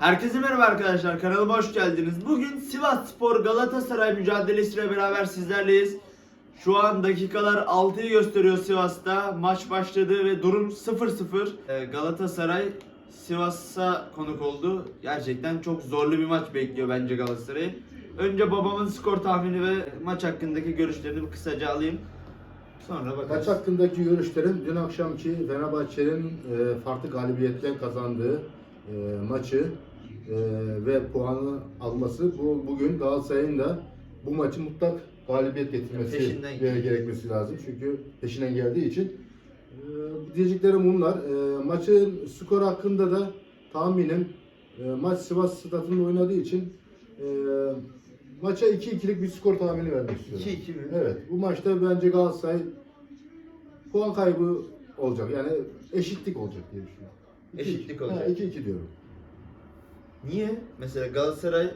Herkese merhaba arkadaşlar kanalıma hoş geldiniz. Bugün Sivas Spor Galatasaray mücadelesiyle beraber sizlerleyiz. Şu an dakikalar 6'yı gösteriyor Sivas'ta. Maç başladı ve durum 0-0. Ee, Galatasaray Sivas'a konuk oldu. Gerçekten çok zorlu bir maç bekliyor bence Galatasaray'ı. Önce babamın skor tahmini ve maç hakkındaki görüşlerini kısaca alayım. Sonra bakarız. Maç hakkındaki görüşlerim dün akşamki Fenerbahçe'nin e, farklı galibiyetle kazandığı e, maçı e, ve puanı alması bu bugün Galatasaray'ın da bu maçı mutlak galibiyet getirmesi Peşinden gere- gerekmesi lazım. Çünkü peşinden geldiği için e, diyeceklerim bunlar. E, maçın skoru hakkında da tahminim e, maç Sivas stadında oynadığı için e, maça 2-2'lik bir skor tahmini vermek istiyorum. 2-2 mi? Evet. Bu maçta bence Galatasaray puan kaybı olacak. Yani eşitlik olacak diye düşünüyorum. Eşitlik olacak. 2-2 diyorum. Niye? Mesela Galatasaray?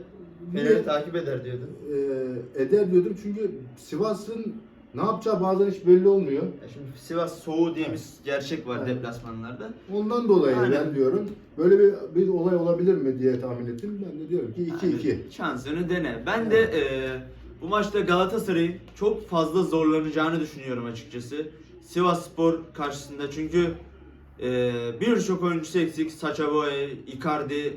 Fener'i takip eder diyordun. Ee, eder diyordum çünkü Sivas'ın ne yapacağı bazen hiç belli olmuyor. Ya şimdi Sivas soğuğu diye bir gerçek var Evet. deplasmanlarda. Ondan dolayı Aynen. ben diyorum böyle bir, bir olay olabilir mi diye tahmin ettim. Ben de diyorum ki 2-2. Yani şansını dene. Ben de e, bu maçta Galatasaray'ın çok fazla zorlanacağını düşünüyorum açıkçası. Sivas Spor karşısında çünkü e, birçok oyuncusu eksik. Sacha Boey, Icardi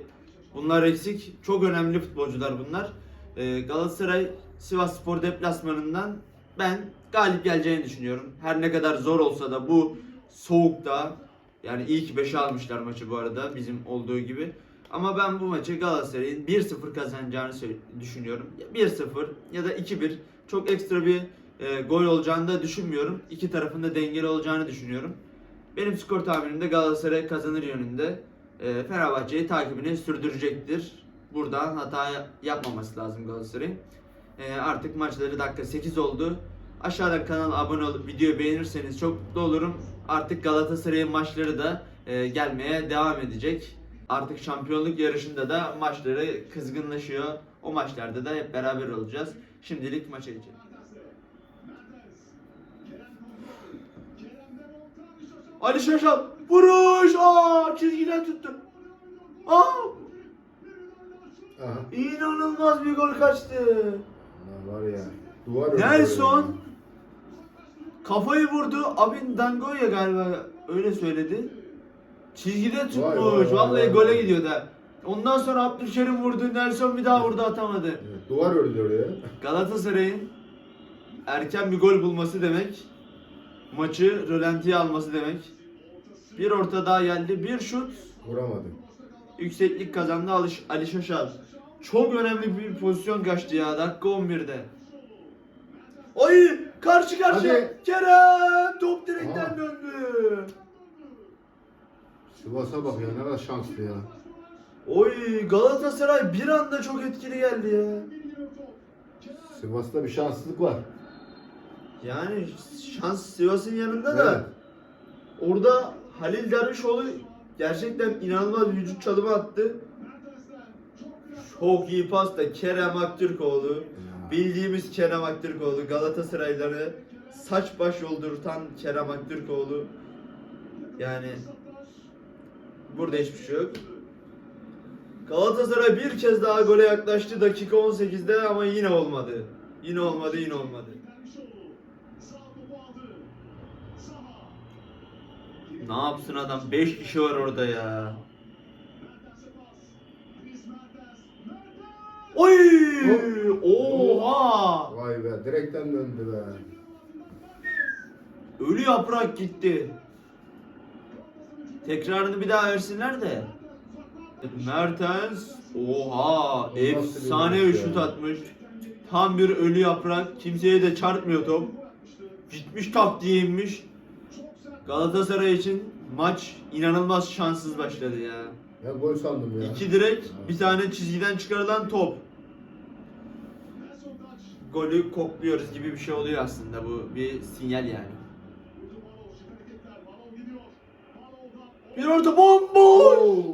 bunlar eksik. Çok önemli futbolcular bunlar. E, Galatasaray Sivas Spor deplasmanından ben galip geleceğini düşünüyorum. Her ne kadar zor olsa da bu soğukta yani iyi ki 5'e almışlar maçı bu arada bizim olduğu gibi. Ama ben bu maçı Galatasaray'ın 1-0 kazanacağını düşünüyorum. Ya 1-0 ya da 2-1 çok ekstra bir e, gol olacağını da düşünmüyorum. İki tarafın da dengeli olacağını düşünüyorum. Benim skor tahminim de Galatasaray kazanır yönünde. E, Fenerbahçe'yi takibini sürdürecektir. Burada hata yapmaması lazım Galatasaray'ın. E, artık maçları dakika 8 oldu. Aşağıdan kanala abone olup videoyu beğenirseniz çok mutlu olurum. Artık Galatasaray'ın maçları da e, gelmeye devam edecek. Artık şampiyonluk yarışında da maçları kızgınlaşıyor. O maçlarda da hep beraber olacağız. Şimdilik maça geçelim. Ali Şaşal vuruş! Aa çizgiden tuttu. Aa Aha. inanılmaz bir gol kaçtı. Ya Var ya. Duvar ördü Nelson kafayı vurdu. Abin Dangoya galiba öyle söyledi. Çizgide tutmuş. Vay, vay, vay, Vallahi vay. gole gidiyor da. Ondan sonra Abdülkerim vurdu. Nelson bir daha vurdu atamadı. Evet, duvar ördü oraya. Galatasaray'ın erken bir gol bulması demek. Maçı rölantiye alması demek. Bir orta daha geldi. Bir şut. Vuramadı. Yükseklik kazandı Ali, Ali Şaşal. Çok önemli bir pozisyon kaçtı ya dakika 11'de. Ay karşı karşıya Hadi. Kerem top direkten Aha. döndü. Sivas'a bak ya ne kadar şanslı ya. Oy Galatasaray bir anda çok etkili geldi ya. Sivas'ta bir şanssızlık var. Yani şans Sivas'ın yanında da orada Halil Dervişoğlu gerçekten inanılmaz bir vücut çalımı attı. Çok iyi pas da Kerem Aktürkoğlu. Bildiğimiz Kerem Aktürkoğlu Galatasarayları saç baş yoldurtan Kerem Aktürkoğlu. Yani burada hiçbir şey yok. Galatasaray bir kez daha gole yaklaştı dakika 18'de ama yine olmadı. Yine olmadı, yine olmadı. Ne yapsın adam? 5 kişi var orada ya. Oy! Oha! Vay be direkten döndü be. Ölü yaprak gitti. Tekrarını bir daha versinler de. Mertens. Oha! Efsane bir ya? şut atmış. Tam bir ölü yaprak. Kimseye de çarpmıyor top. Gitmiş tak diye inmiş. Galatasaray için maç inanılmaz şanssız başladı ya. Ya gol sandım ya. İki direk, bir tane çizgiden çıkarılan top. Golü kokluyoruz gibi bir şey oluyor aslında bu bir sinyal yani. Bir orta bomboş!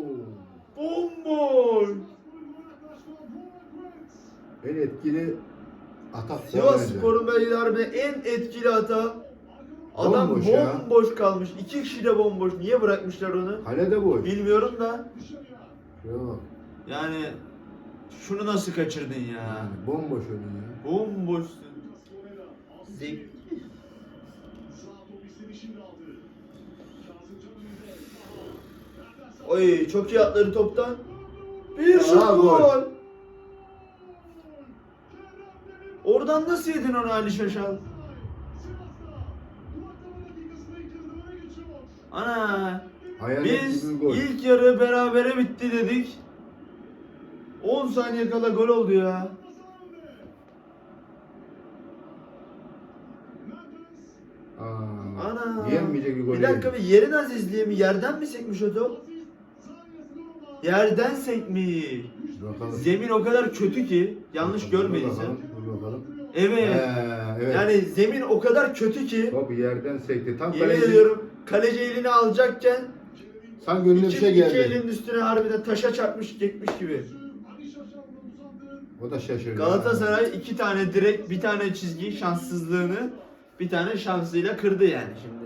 Bomboş! En etkili atak Sivas. Spor'un harbiden en etkili hata. Adam Bomboş ya. bomboş kalmış. İki kişi de bomboş. Niye bırakmışlar onu? Kale de boş. Bilmiyorum da. Bak. Yani şunu nasıl kaçırdın ya? Yani bomboş önü ya. Bomboşsun. Zek. Oy çok iyi atları toptan. Bir şut gol. gol. Oradan nasıl yedin onu Ali Şaşal? Ana. Hayal Biz gol. ilk yarı berabere bitti dedik. 10 saniye kala gol oldu ya. Aa, Ana. Yenmeyecek bir gol. Bir dakika bir yerin azizliği mi? Yerden mi sekmiş o top? Yerden sekmiş. Bakalım. Zemin o kadar kötü ki yanlış Dur görmediysen. bakalım, Dur bakalım. Evet. Ee, evet. Yani zemin o kadar kötü ki Top yerden sekti. Tam yemin kaleci. ediyorum kaleci elini alacakken Sanki önüne bir iki, şey iki geldi. elinin üstüne harbiden taşa çarpmış gitmiş gibi. O da şaşırdı. Galatasaray iki tane direkt bir tane çizgi şanssızlığını bir tane şansıyla kırdı yani şimdi.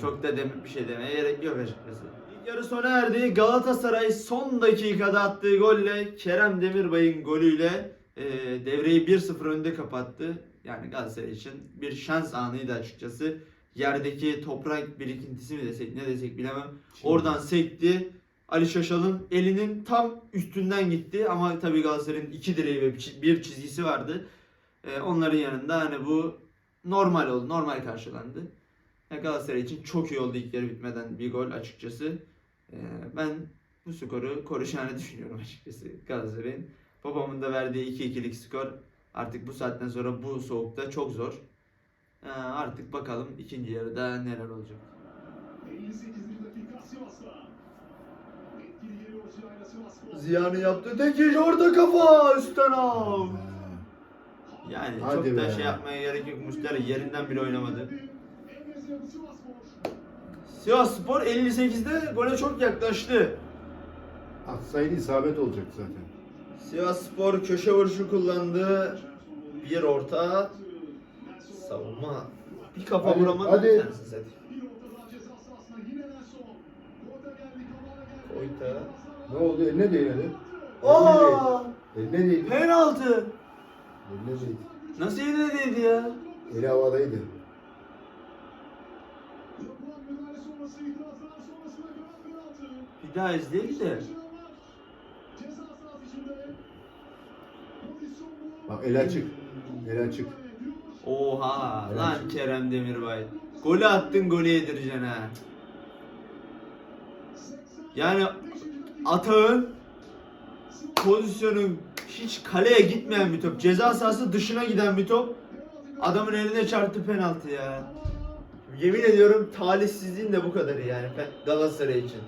Çok da dem bir şey demeye gerek yok açıkçası. İlk yarı sona erdi. Galatasaray son dakikada attığı golle Kerem Demirbay'ın golüyle e, devreyi 1-0 önde kapattı. Yani Galatasaray için bir şans anıydı açıkçası. Yerdeki toprak birikintisi mi desek ne desek bilemem. Oradan sekti. Ali Şaşal'ın elinin tam üstünden gitti ama tabii Galatasaray'ın iki direği ve bir çizgisi vardı. Ee, onların yanında hani bu normal oldu, normal karşılandı. Ya Galatasaray için çok iyi oldu ilk yarı bitmeden bir gol açıkçası. Ee, ben bu skoru koruyacağını düşünüyorum açıkçası Galatasaray'ın. Babamın da verdiği 2-2'lik skor artık bu saatten sonra bu soğukta çok zor. Ee, artık bakalım ikinci yarıda neler olacak. 58. dakika Sivas'ta. Etkili geliyor Ziya'yla Sivasspor. Ziya'nın yaptığı tek iş orada kafa üstten al. Yani Hadi çok da be. şey yapmaya gerek yok. Muslera yerinden bile oynamadı. Sivas Spor 58'de gole çok yaklaştı. Atsaydı isabet olacak zaten. Sivas Spor köşe vuruşu kullandı. Bir orta. Savunma. Bir kafa Hadi, vuramadı. hadi. Kamara geldi. Koyta. Ne oldu? Eline değmedi. Aa! Eline değdi. Penaltı. Eline değdi. Nasıl eline değdi ya? Eli havadaydı. Bir daha izleyelim de. Bak el açık. El açık. Oha Evet. lan Kerem Demirbay. Golü attın golü yedireceksin ha. Yani Atağın pozisyonun hiç kaleye gitmeyen bir top. Ceza sahası dışına giden bir top. Adamın eline çarptı penaltı ya. Yemin ediyorum talihsizliğin de bu kadarı yani Galatasaray için.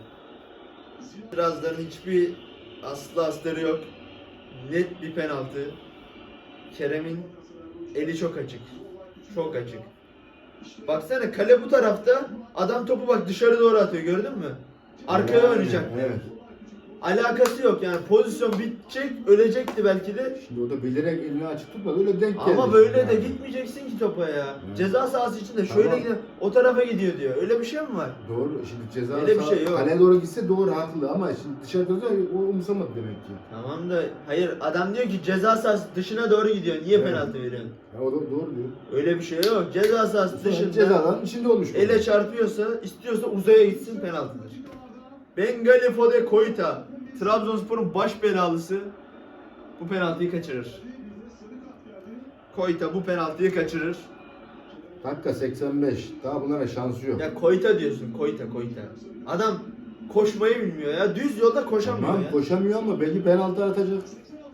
Birazların hiçbir aslı astarı yok. Net bir penaltı. Kerem'in eli çok açık. Çok açık. Baksana kale bu tarafta. Adam topu bak dışarı doğru atıyor gördün mü? Arkaya oynayacak. Evet. Alakası yok yani pozisyon bitecek, ölecekti belki de. Şimdi o da bilerek elini açık tutmadı. Öyle denk geldi. Ama böyle Yani. de gitmeyeceksin ki topa ya. Evet. Ceza sahası içinde şöyle gidiyor, o tarafa gidiyor diyor. Öyle bir şey mi var? Doğru. Şimdi ceza Öyle sahası- şey yok. kaleye doğru gitse doğru haklı ama şimdi dışarıda da o umursamadı demek ki. Tamam da hayır adam diyor ki ceza sahası dışına doğru gidiyor. Niye Evet. penaltı veriyorsun? Ya o da doğru diyor. Öyle bir şey yok. Ceza sahası dışında Cezaların içinde olmuş. ele çarpıyorsa, istiyorsa uzaya gitsin penaltıdır. Bengali Fode Koyta, Trabzonspor'un baş belalısı bu penaltıyı kaçırır. Koyta bu penaltıyı kaçırır. Dakika 85. Daha bunlara şansı yok. Ya Koyta diyorsun, Koyta Koyta. Adam koşmayı bilmiyor ya. Düz yolda koşamıyor Tamam ya. koşamıyor ama belki penaltı atacak.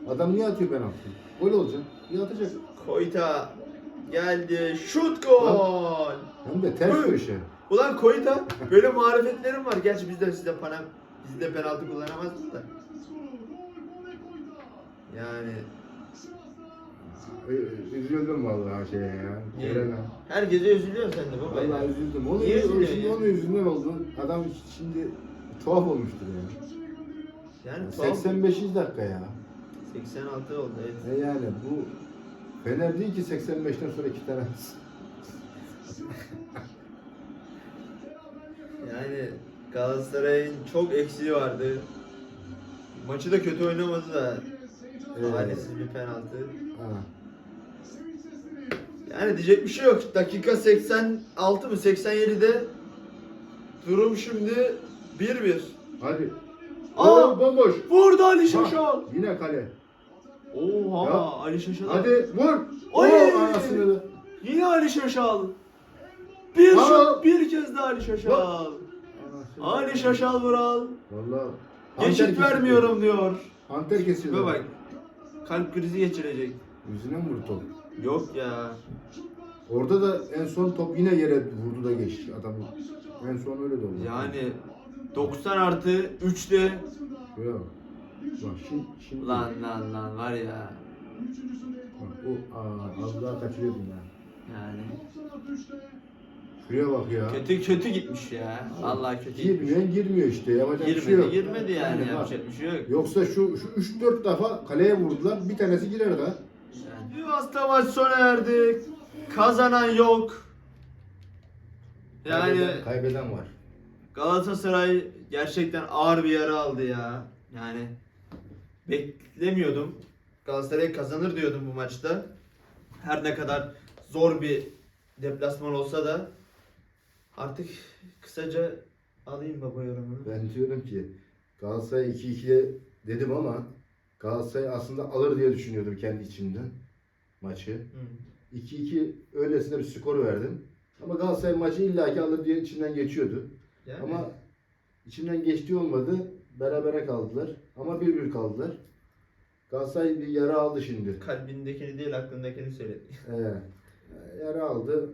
Adam niye atıyor penaltı? Gol olacak. Niye atacak? Koyta geldi. Şut gol. Hem de ters Hı. köşe. Ulan Koyta böyle marifetlerim var. Gerçi biz de sizde panem biz de penaltı kullanamazdık da. Yani Ü- Üzüldüm vallahi şeye ya. Niye? Eren'e. herkese üzülüyorsun sen de baba. Vallahi üzüldüm. Onu, Niye onun, üzülüyorsun şimdi ya? onun yüzünden oldu. Adam şimdi tuhaf olmuştur ya. Yani tuhaf. 85. dakika ya. 86 oldu evet. E yani bu Fener değil ki 85'ten sonra iki tane. Yani Galatasaray'ın çok eksiği vardı. Maçı da kötü oynamadı da. Evet. Talihsiz bir penaltı. Ha. Yani diyecek bir şey yok. Dakika 86 mı 87'de durum şimdi 1-1. Hadi. Aa! Oo, bomboş. Vurdu Ali Şaşal. Yine kale. Oha Ya. Ali Şaşal. Hadi vur. Oy! Oo, anasını da. Yine Ali Şaşal. Bir Aa! şut bir kez daha Ali Şaşal. Ali Şaşal Vural. Valla. Geçit vermiyorum diyor. Panter kesiyor. Bak kalp krizi geçirecek. Yüzüne mi vurdu top? Yok ya. Orada da en son top yine yere vurdu da geçti adam. En son öyle de oldu. Yani 90 artı 3'te Ya. Bak şimdi, şimdi lan lan lan var ya. Bak, o aa, az daha kaçırıyordum ya. Yani Şuraya bak ya. kötü kötü gitmiş ya. Vallahi kötü gitmiş. Girmeyen girmiyor işte. Yapacak bir şey Girmedi yok. girmedi yani Aynen, bak. yapacak bir şey yok. Yoksa şu şu 3-4 defa kaleye vurdular. Bir tanesi girer daha. Yani. Sivas'ta maç sona erdi. Kazanan yok. Yani Kaybeden, kaybeden var. Galatasaray gerçekten ağır bir yara aldı ya. Yani beklemiyordum. Galatasaray kazanır diyordum bu maçta. Her ne kadar zor bir deplasman olsa da artık kısaca alayım baba yorumunu. Ben diyorum ki Galatasaray 2-2'ye dedim ama Galatasaray aslında alır diye düşünüyordum kendi içimden maçı. Hı. 2-2 öylesine bir skor verdim. Ama Galatasaray maçı illaki alır diye içimden geçiyordu. Yani Ama içimden geçtiği olmadı. Berabere kaldılar. Ama 1-1 kaldılar. Galatasaray bir yara aldı şimdi. kalbindekini değil aklındakini söyle. Ee, yara aldı.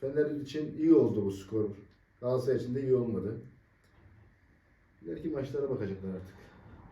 Fener için iyi oldu bu skor. Galatasaray için de iyi olmadı. İleriki maçlara bakacaklar artık.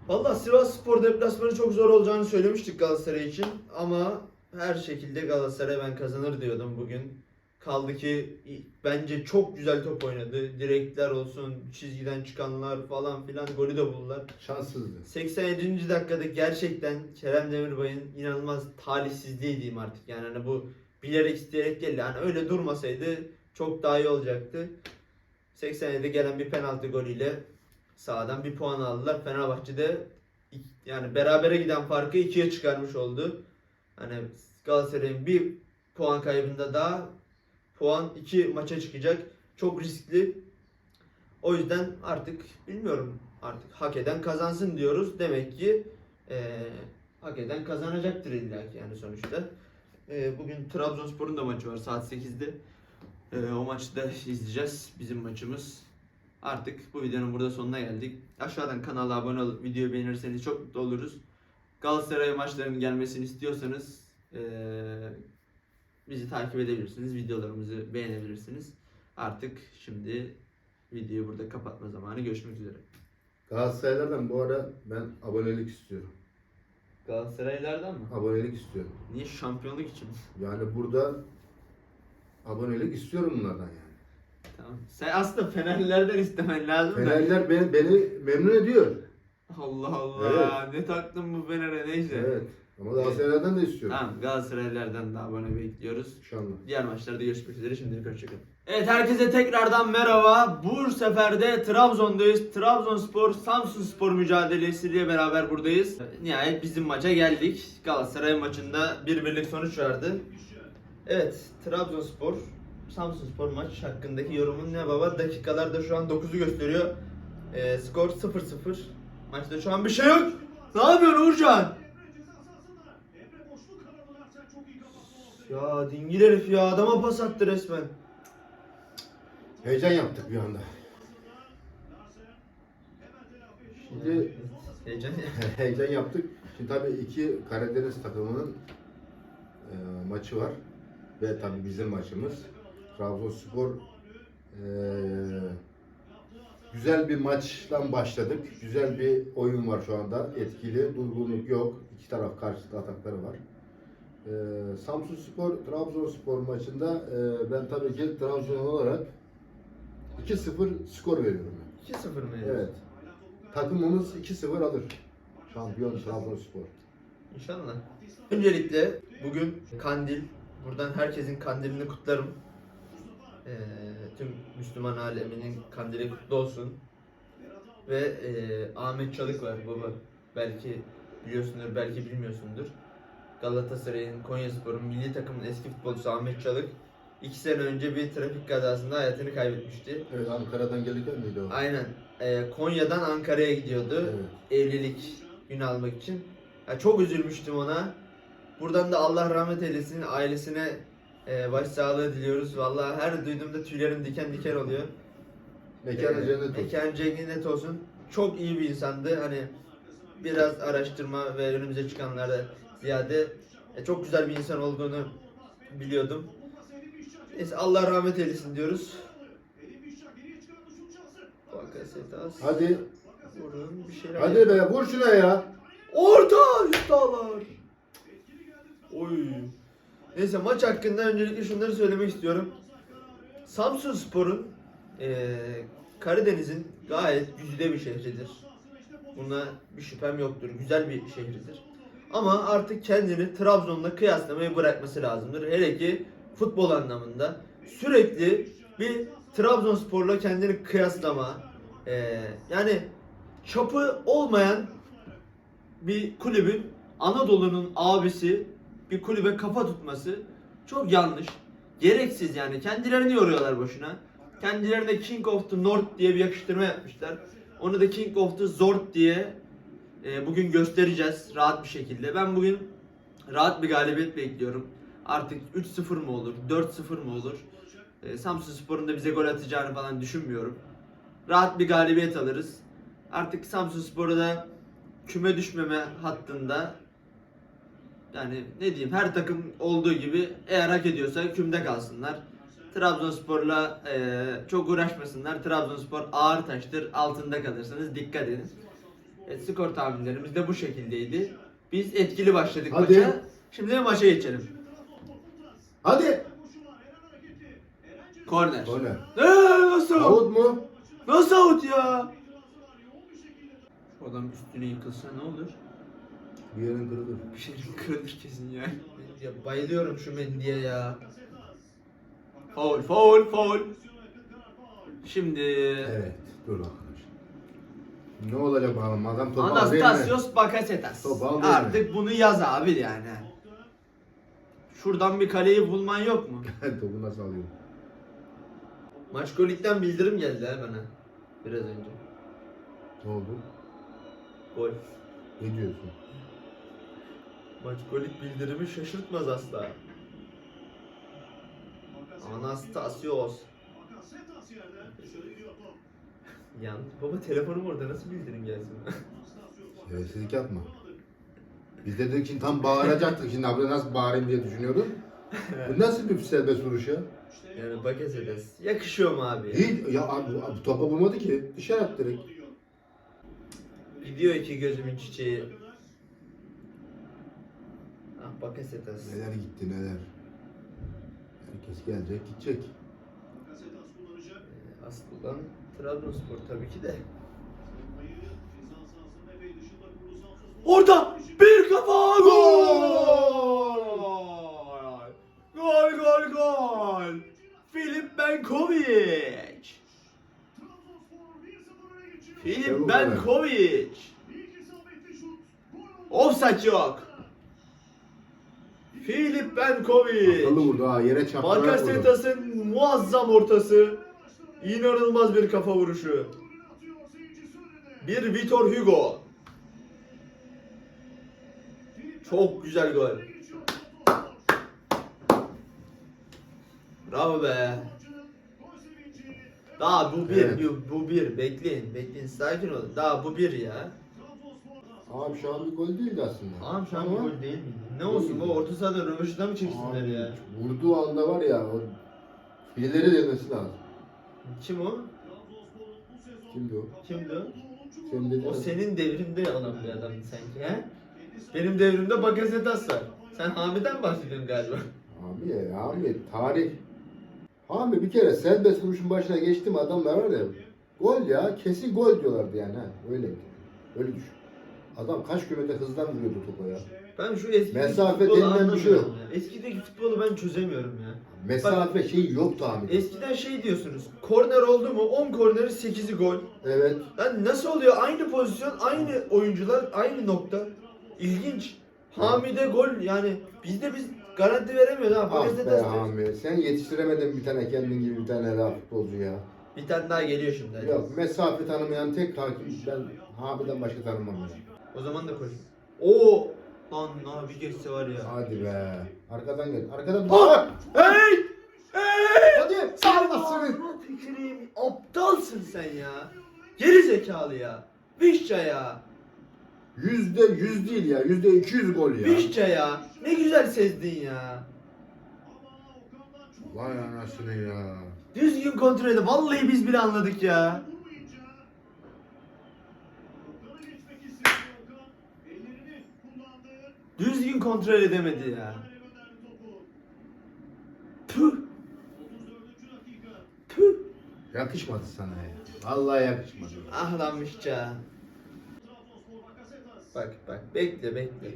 Valla Sivas Spor deplasmanı çok zor olacağını söylemiştik Galatasaray için ama her şekilde Galatasaray ben kazanır diyordum bugün. Kaldı ki bence çok güzel top oynadı. Direkler olsun, çizgiden çıkanlar falan filan golü de buldular. Şanssızdı. 87. dakikada gerçekten Kerem Demirbay'ın inanılmaz talihsizliği diyeyim artık. Yani hani bu bilerek isteyerek değil. Yani öyle durmasaydı çok daha iyi olacaktı. 87'de gelen bir penaltı golüyle sağdan bir puan aldılar. Fenerbahçe'de yani berabere giden farkı ikiye çıkarmış oldu. Hani Galatasaray'ın bir puan kaybında daha puan iki maça çıkacak. Çok riskli. O yüzden artık bilmiyorum artık hak eden kazansın diyoruz. Demek ki eee, hak eden kazanacaktır illa ki yani sonuçta. Eee, bugün Trabzonspor'un da maçı var saat 8'de. Eee, o maçı da izleyeceğiz. Bizim maçımız. Artık bu videonun burada sonuna geldik. Aşağıdan kanala abone olup videoyu beğenirseniz çok mutlu oluruz. Galatasaray maçlarının gelmesini istiyorsanız eee, bizi takip edebilirsiniz. Videolarımızı beğenebilirsiniz. Artık şimdi videoyu burada kapatma zamanı. Görüşmek üzere. Galatasaraylardan bu ara ben abonelik istiyorum. Galatasaraylardan mı? Abonelik istiyorum. Niye şampiyonluk için? mi? Yani burada abonelik istiyorum bunlardan yani. Tamam. Sen aslında Fenerlilerden istemen lazım da. Fenerliler beni, beni memnun ediyor. Allah Allah. Ne taktın bu Fener'e neyse. Evet. Ama Galatasaraylardan da istiyorum. Tamam Galatasaraylılardan da abone bekliyoruz. İnşallah. Diğer maçlarda görüşmek üzere. Şimdilik hoşçakalın. Evet herkese tekrardan merhaba. Bu sefer de Trabzon'dayız. Trabzonspor Samsun Spor mücadelesiyle beraber buradayız. Nihayet bizim maça geldik. Galatasaray maçında bir birlik sonuç verdi. Evet Trabzonspor Samsun Spor maç hakkındaki yorumun ne baba? Dakikalarda şu an 9'u gösteriyor. Ee, skor 0-0. Maçta şu an bir şey yok. Ne yapıyorsun Uğurcan? Ya dingil herif ya adama pas attı resmen. Heyecan yaptık bir anda. Şimdi Heyecan heyecan yaptık. Şimdi tabii iki Karadeniz takımının e, maçı var. Ve tabii bizim maçımız. Trabzonspor e, güzel bir maçtan başladık. Güzel bir oyun var şu anda. Etkili, durgunluk yok. İki taraf karşılıklı atakları var. E, Samsun Spor, Trabzonspor maçında e, ben tabii ki Trabzon olarak 2-0 skor veriyorum. ben. 2-0 mı? Evet. Takımımız 2-0 alır. Şampiyon Trabzonspor. İnşallah. Öncelikle bugün kandil. Buradan herkesin kandilini kutlarım. Ee, tüm Müslüman aleminin kandili kutlu olsun. Ve ee, Ahmet Çalık var baba. Belki biliyorsundur, belki bilmiyorsundur. Galatasaray'ın, Konyaspor'un milli takımın eski futbolcusu Ahmet Çalık 2 sene önce bir trafik kazasında hayatını kaybetmişti. Evet Ankara'dan gelirken miydi o? Aynen. Ee, Konya'dan Ankara'ya gidiyordu. Evet. Evlilik günü almak için. Ya çok üzülmüştüm ona. Buradan da Allah rahmet eylesin. Ailesine e, başsağlığı diliyoruz. Vallahi her duyduğumda tüylerim diken diken oluyor. Mekanı Ee, cennet olsun. Mekanı cennet olsun. Çok iyi bir insandı. Hani biraz araştırma ve önümüze çıkanlarda ziyade e, çok güzel bir insan olduğunu biliyordum. Neyse Allah rahmet eylesin diyoruz. Bakasetas. Hadi. Bir şeyler. Hadi be vur şuna ya. Orta üstalar. Oy. Neyse maç hakkında öncelikle şunları söylemek istiyorum. Samsun Spor'un eee, Karadeniz'in gayet güzide bir şehridir. Buna bir şüphem yoktur. Güzel bir şehridir. Ama artık kendini Trabzon'la kıyaslamayı bırakması lazımdır. Hele ki futbol anlamında. Sürekli bir Trabzonspor'la kendini kıyaslama. eee, yani çapı olmayan bir kulübün Anadolu'nun abisi bir kulübe kafa tutması çok yanlış. Gereksiz yani. Kendilerini yoruyorlar boşuna. Kendilerine King of the North diye bir yakıştırma yapmışlar. Onu da King of the Zord diye e, bugün göstereceğiz rahat bir şekilde. Ben bugün rahat bir galibiyet bekliyorum. Artık 3-0 mı olur, 4-0 mı olur? E, Samsun Spor'un da bize gol atacağını falan düşünmüyorum. Rahat bir galibiyet alırız. Artık Samsun Spor'u da küme düşmeme hattında yani ne diyeyim her takım olduğu gibi eğer hak ediyorsa kümde kalsınlar. Trabzonspor'la eee, çok uğraşmasınlar. Trabzonspor ağır taştır. Altında kalırsanız dikkat edin. Evet, skor tahminlerimiz de bu şekildeydi. Biz etkili başladık Hadi. maça. Şimdi maça geçelim. Hadi. Korner. Korner. Eee nasıl? Out mu? Nasıl out ya? Adam üstüne yıkılsa ne olur? Bir yerin kırılır. Bir şeyin kırılır kesin ya. ya bayılıyorum şu Mendy'ye ya. Foul, foul, foul. Şimdi Evet. Dur arkadaş. Ne olacak bakalım adam topu aldı. Anastasios Bakasetas. Topu aldı Artık bunu yaz abi yani. Şuradan bir kaleyi bulman yok mu? topu nasıl alıyor? Maç golikten bildirim geldi ha bana. Biraz önce. Ne oldu? Gol. Ne diyorsun? Maç golik bildirimi şaşırtmaz asla. Anastasios. Yan. Baba telefonum orada nasıl bildirim gelsin? Şerefsizlik yapma. Biz de dedik şimdi tam bağıracaktık şimdi abi nasıl bağırayım diye düşünüyordum. Bu nasıl bir serbest vuruş ya? yani Bakasetas. Yakışıyor mu abi? Hiç, ya abi, abi topa vurmadı ki. Dışarı attı direkt. Gidiyor ki gözümün çiçeği. Ah Bakasetas. Neler gitti neler. Herkes gelecek gidecek. Ee, Asıl olan Trabzonspor tabii ki de. Orada bir kafa gol! Gol gol gol! Filip Benkovic! Filip. Benkovic! Offside yok. Filip Benkovic! Akıllı vurdu ha yere vurdu. Bakasetas'ın muazzam ortası. İnanılmaz bir kafa vuruşu. Bir Vitor Hugo. Çok güzel gol. Bravo be. Daha bu bir, Evet. bu, bu bir. Bekleyin, bekleyin. Sakin olun. Daha bu bir ya. Abi şu an bir gol değildi aslında. Tamam şu an Ama- bir gol değil mi? Ne olsun bu orta sahada röveşata mı çeksinler Abi, ya? Vurduğu anda var ya o birileri demesi lazım. Kim o? Kimdi o? Kimdi o? Senin dediğin O senin devrinde olan bir adamdı sanki he? Benim devrimde Bakasetas var. Sen Hami'den bahsediyorsun galiba. Abi ya abi tarih. Abi bir kere serbest vuruşun başına geçti mi adamlar var ya gol ya kesin gol diyorlardı yani ha öyle. Öyle düşün. Adam kaç kilometre hızdan vuruyordu topa ya. Ben şu eski Mesafe denilen bir şey yok. Eskideki futbolu ben çözemiyorum ya. Mesafe şey yok tahmin. Eskiden şey diyorsunuz. Korner oldu mu 10 kornerin 8'i gol. Evet. Lan nasıl oluyor? Aynı pozisyon, aynı oyuncular, aynı nokta. İlginç. Hamide gol yani bizde biz garanti veremiyoruz ha. Ah be. Hami. Sen yetiştiremedin bir tane kendin gibi bir tane daha futbolcu ya. Bir tane daha geliyor şimdi. Yok mesafe tanımayan tek hakim ben Hami'den başka tanımam ya. O zaman da koş. Oo! Lan lan bir geçse var ya. Hadi be. Arkadan gel. Arkadan Ah! Hey! Hey! Hadi. Salla seni. tüküreyim. Aptalsın sen ya. Geri zekalı ya. Vişça ya. Yüzde yüz değil ya. Yüzde iki yüz gol ya. Vişça ya. Ne güzel sezdin ya. Vay anasını ya. Düzgün kontrol edin. Vallahi biz bile anladık ya. Düzgün kontrol edemedi ya. Kaleye gönderdi topu. Tüh. 34. dakika. Tüh. Yakışmadı sana ya. Vallahi yakışmadı. Ah lan Vişça. Bak bak bekle bekle.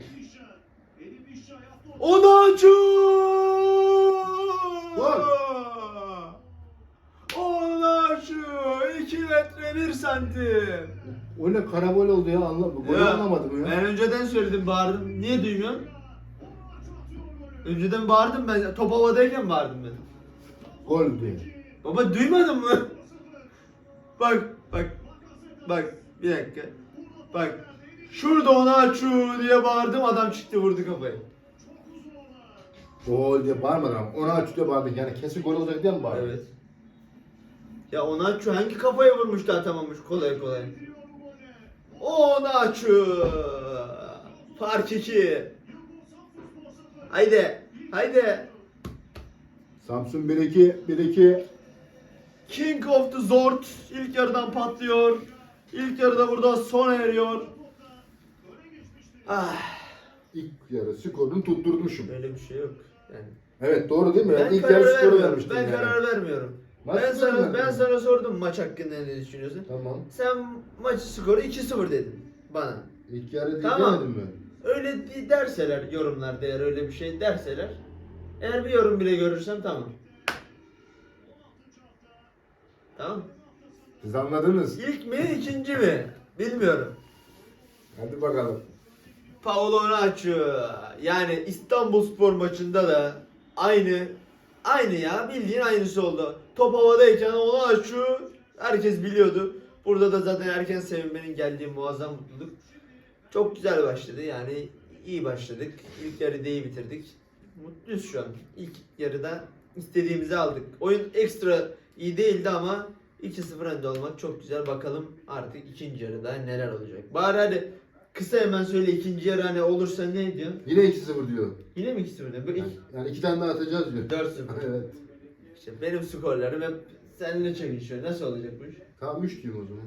Gol. Onaçu! 2 metre 1 santim. O ne karabol oldu ya anla, golü Ya, anlamadım ya. Ben önceden söyledim bağırdım. Niye duymuyorsun? Önceden bağırdım ben. Top havadayken bağırdım ben. Gol diye. Baba duymadın mı? bak bak bak bir dakika. Bak şurada Onaçu diye bağırdım adam çıktı vurdu kafayı. Gol diye bağırmadın ama. Ona açı diye bağırdın. Yani kesin gol olacak diye mi bağırdın? Evet. Ya Onaçu hangi kafaya vurmuş da atamamış kolay kolay. Onaçu! Fark 2. Haydi. Haydi. Samsun 1-2. 1-2. King of the Zord ilk yarıdan patlıyor. İlk yarıda burada sona eriyor. Ah, İlk yarı skorunu tutturdumuşum. böyle bir şey yok. Yani Evet doğru değil mi? ben İlk karar yarı skoru vermiyorum. vermiştin Ben yani. karar vermiyorum. Maç ben sana verdin. ben sana sordum maç hakkında ne düşünüyorsun? Tamam. Sen maçı skoru 2-0 dedin bana. İlk yarı değil Tamam. demedim mi? Öyle bir derseler yorumlarda eğer öyle bir şey derseler eğer bir yorum bile görürsem tamam. Tamam. Siz anladınız. İlk mi ikinci mi? Bilmiyorum. Hadi bakalım. Paolo Onaçu yani İstanbul Spor maçında da aynı aynı ya bildiğin aynısı oldu. Top havadayken Onaçu herkes biliyordu. Burada da zaten erken sevinmenin geldiği muazzam mutluluk. Çok güzel başladı yani iyi başladık. İlk yarıda iyi bitirdik. Mutluyuz şu an. İlk yarıda istediğimizi aldık. Oyun ekstra iyi değildi ama 2-0 önde olmak çok güzel. Bakalım artık ikinci yarıda neler olacak. Bari hadi kısa hemen söyle ikinci yarı hani olursa ne diyorsun? Yine 2-0 diyor. Yine mi 2-0 diyor? Bu Yani, ilk yani iki tane daha atacağız diyor. 4-0. evet. İşte benim skorlarım hep seninle çekişiyor. Nasıl olacak bu iş? Tamam 3 diyeyim o zaman.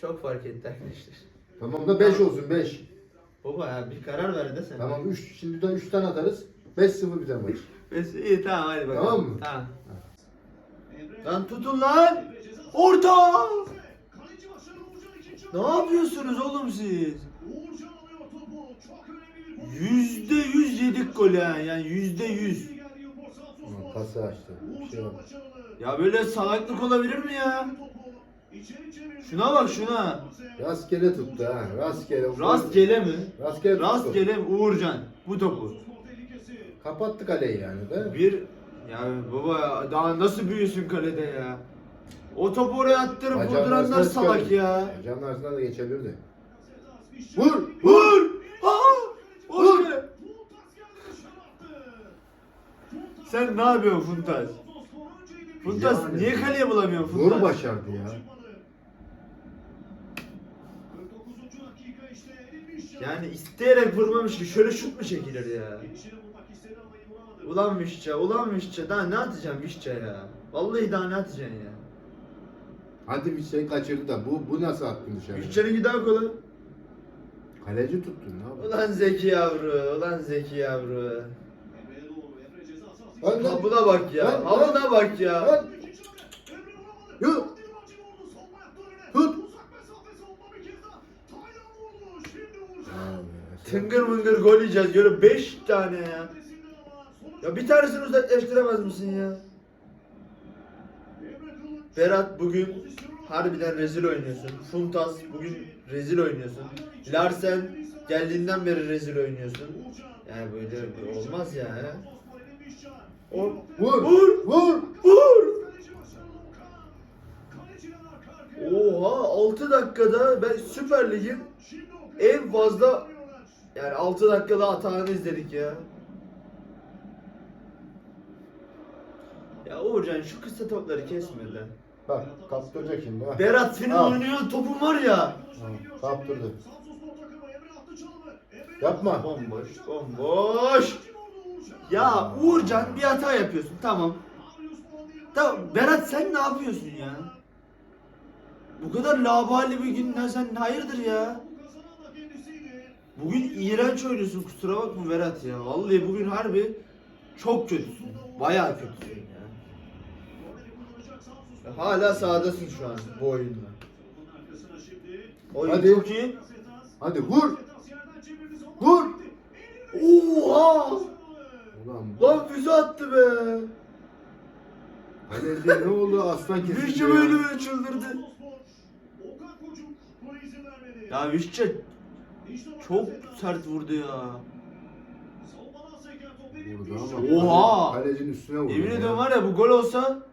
Çok fark etti arkadaşlar. Tamam da 5 olsun 5. Baba ya bir karar ver de sen. Tamam 3 şimdi de 3 tane atarız. 5-0 biter maç. Neyse, iyi tamam hadi bakalım. Tamam mı? Tamam. Lan tutun lan! Orta! Ne yapıyorsunuz oğlum siz? Uğurcan alıyor topu. Çok önemli bir gol. Yüzde yüz yedik gol ha yani yüzde yüz. Kasa açtı. Bir şey yok. Ya böyle salaklık olabilir mi ya? Şuna bak şuna. Rastgele tuttu ha. Rastgele. Rastgele mi? Rastgele tuttu. Rastgele Uğurcan bu topu. Kapattı kaleyi yani de. Bir ya baba daha nasıl büyüsün kalede ya? O topu oraya attırıp Bacağın vurduranlar arasına salak çıkardı. ya. Bacağın arasından da geçebilirdi. Vur! Vur! Aa! Vur! Sen ne yapıyorsun önceydi. Funtas Yani. niye kaleye bulamıyorsun Funtas? Vur başardı ya. 49. dakika işte Elif Vişça. Yani isteyerek vurmamış ki şöyle şut mu çekilir ya? Ulan Vişça, ulan Vişça daha ne atacaksın Vişça ya? Vallahi daha ne atacaksın ya? Hadi bir şey kaçırdı da bu bu nasıl attın dışarı? Vişça'nınki daha kolay. Kaleci tuttun ne yapıyorsun? Ulan Zeki yavru, ulan Zeki yavru. Lan, lan. Havuna bak ya, Lan, havuna bak ya. Lan. Önüne. Tut. Tıngır mıngır gol yiyeceğiz. Böyle 5 tane ya. Ya bir tanesini uzaklaştıramaz mısın ya? Berat bugün harbiden rezil oynuyorsun. Funtas bugün rezil oynuyorsun. Larsen geldiğinden beri rezil oynuyorsun. Yani böyle olmaz ya. O Vur! Vur! Vur! vur! Oha 6 dakikada ben Süper Lig'in en fazla yani 6 dakikada hatanı izledik ya. Ya Uğurcan şu kısa topları kesme de. Bak kaptıracak şimdi ha. Berat senin Al. oynayacağın topun var ya. Ha, Kaptırdı. Yapma. Bomboş, bomboş. Ya Uğurcan bir hata yapıyorsun tamam. Tamam Berat sen ne yapıyorsun ya? Bu kadar labali bir gün sen hayırdır ya? Bugün iğrenç oynuyorsun kusura bakma Berat ya. Vallahi bugün harbi çok kötüsün. Bayağı kötüsün Hala sahadasın şu an bu oyunla. Oyun Hadi. çok iyi. Hadi vur! Vur! Oha! Ulan Lan füze attı be. Kaleci ne oldu aslan kesildi Vişçe ya. böyle böyle çıldırdı. Ya Vişçe çok sert vurdu ya. Vurdu ama Oha! Kalecinin üstüne vurdu. Yemin ya. ediyorum var ya bu gol olsa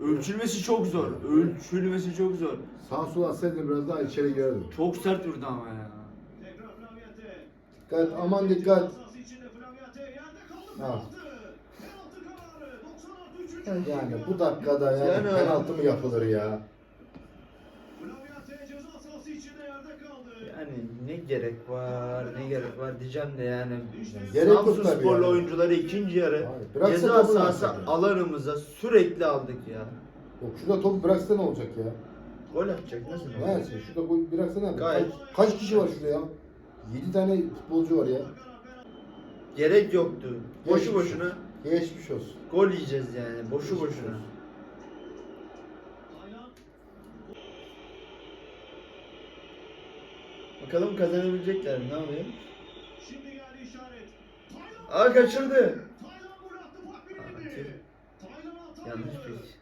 ölçülmesi çok zor. Ölçülmesi çok zor. Sağ sol atsaydın biraz daha içeri girerdim. Çok sert vurdu ama ya. Dikkat aman dikkat. Ha. Yani bu dakikada yani, Yani- penaltı mı yapılır ya? Yani ne gerek var, ne gerek var diyeceğim de yani. Gerek yok Samsun tabii Sporlu yani. oyuncuları ikinci yarı Hayır, bıraksa ceza topu sahası alanımıza sürekli aldık ya. Yok şurada top bıraksa ne olacak ya? Gol atacak nasıl Ne olacak? yapsın? Şurada gol bıraksa ne yapacak? Gayet. Kaç, kaç kişi var şurada ya? 7 tane futbolcu var ya. Gerek yoktu. Boşu Geçmiş boşuna olsun. Geçmiş olsun. gol yiyeceğiz yani. Boşu boşuna. Bakalım kazanabilecekler mi? Ne oluyor? Aa kaçırdı. Yanlış bir.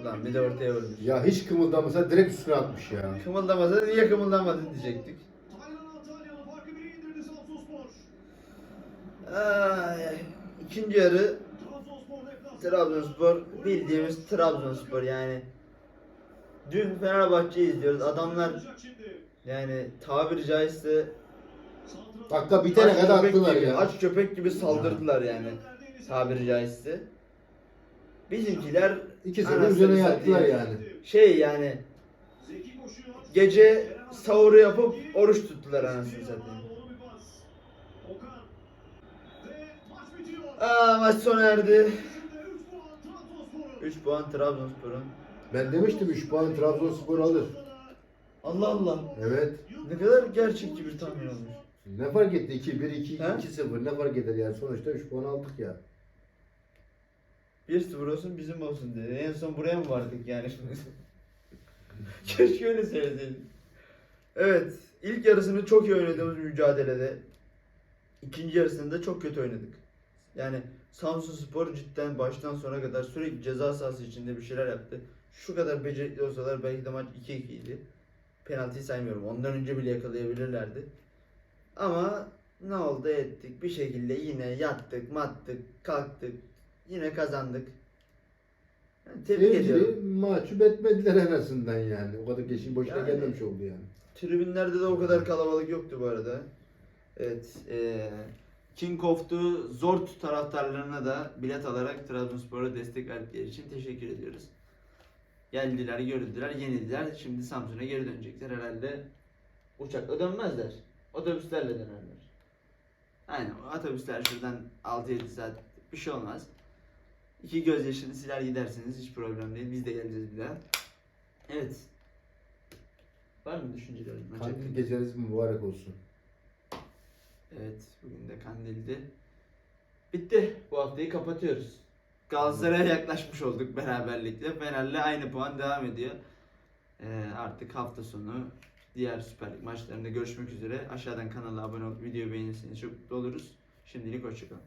Ulan bir de ortaya vurmuş. Ya hiç kımıldamasa direkt üstüne atmış ya. Kımıldamasa niye kımıldamadın diyecektik. Ay, ay. İkinci yarı Trabzonspor bildiğimiz Trabzonspor yani. Dün Fenerbahçe'yi izliyoruz. Adamlar yani tabiri caizse Dakika bitene aç kadar köpek attılar gibi, ya. aç köpek gibi saldırdılar yani. Tabiri caizse. Bizimkiler 2-0 anasını üzerine satayım. yattılar yani. Şey yani gece sahuru yapıp oruç tuttular anasını satayım. Aa maç sona erdi. 3 puan Trabzonspor'un. Ben demiştim 3 puan Trabzonspor alır. Allah Allah. Evet. Ne kadar gerçekçi bir tahmin olmuş. Ne fark etti? 2-1, 2 He? 2-0 ne fark eder yani sonuçta 3 puan aldık ya. 1-0 olsun bizim olsun dedi. En son buraya mı vardık yani? Keşke öyle söyleseydin. Evet. ilk yarısını çok iyi oynadığımız mücadelede ikinci yarısında çok kötü oynadık. Yani Samsun Spor cidden baştan sona kadar sürekli ceza sahası içinde bir şeyler yaptı. Şu kadar becerikli olsalar belki de maç 2-2 idi. Penaltıyı saymıyorum. Ondan önce bile yakalayabilirlerdi. Ama ne oldu ettik. Bir şekilde yine yattık, mattık, kalktık. Yine kazandık. Yani tebrik ediyorum. Seyirci mahcup etmediler en azından yani. O kadar geçin boşuna Yani- gelmemiş oldu yani. Tribünlerde de o kadar kalabalık yoktu bu arada. Evet. eee King of the Zort taraftarlarına da bilet alarak Trabzonspor'a destek verdikleri için teşekkür ediyoruz. Geldiler, gördüler, yenildiler. Şimdi Samsun'a geri dönecekler herhalde. Uçakla dönmezler. Otobüslerle dönerler. Aynen otobüsler şuradan 6-7 saat bir şey olmaz. İki gözyaşını siler gidersiniz hiç problem değil. Biz de geleceğiz bir daha. Evet. Var mı düşüncelerin? Kandil geceniz mübarek olsun. Evet, bugün de kandildi. Bitti. Bu haftayı kapatıyoruz. Galatasaray'a yaklaşmış olduk beraberlikle. Fener'le aynı puan devam ediyor. Ee, artık hafta sonu diğer Süper Lig maçlarında görüşmek üzere. Aşağıdan kanala abone olup videoyu beğenirseniz çok mutlu oluruz. Şimdilik hoşçakalın.